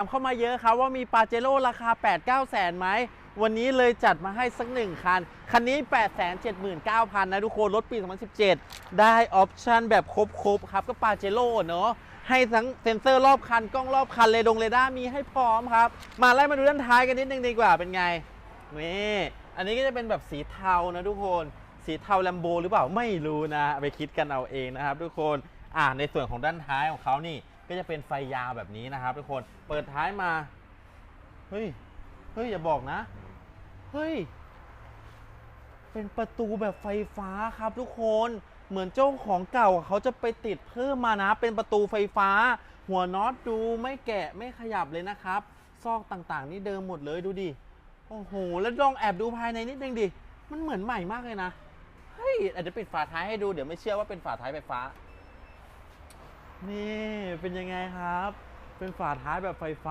ถามเข้ามาเยอะครับว่ามีปาเจโร่ราคา 8 9แสนไหม วันนี้เลยจัดมาให้สักหนึ่งคัน คันนี้ 8 7 9 0 0 0 นะทุกคน รถปี 2017 ได้ออปชันแบบครบๆ ครับ ก็ปาเจโร่เนาะให้ทั้งเซ็นเซอร์รอบคัน กล้องรอบคันเรดงเรดาร์มีให้พร้อมครับ มาไล่มาดูด้านท้ายกันนิดนึงดีกว่าเป็นไง นี่ อันนี้ก็จะเป็นแบบสีเทานะทุกคน สีเทาแลมโบหรือเปล่าไม่รู้นะ ไปคิดกันเอาเองนะครับทุกคนอ่าในส่วนของด้านท้ายของเขานี่ ก็จะเป็นไฟยาวแบบนี้นะครับทุกคนเปิดท้ายมา เฮ้ย เฮ้ย อย่าบอกนะ เฮ้ย เป็นประตูแบบไฟฟ้าครับทุกคนเหมือนเจ้าของเก่าเขาจะไปติดเพิ่มมานะ เป็นประตูไฟฟ้า หัวน็อตดูไม่แกะไม่ขยับเลยนะครับ ซอกต่างๆ นี่เดิมหมดเลยดูดิ โอ้โห แล้วลองแอบดูภายในนิดนึงดิ มันเหมือนใหม่มากเลยนะ เฮ้ยอาจจะปิดฝาท้ายให้ดูเดี๋ยวไม่เชื่อว่าเป็นฝาท้ายไฟฟ้า นี่เป็นยังไงครับ เป็นฝาท้ายแบบไฟฟ้า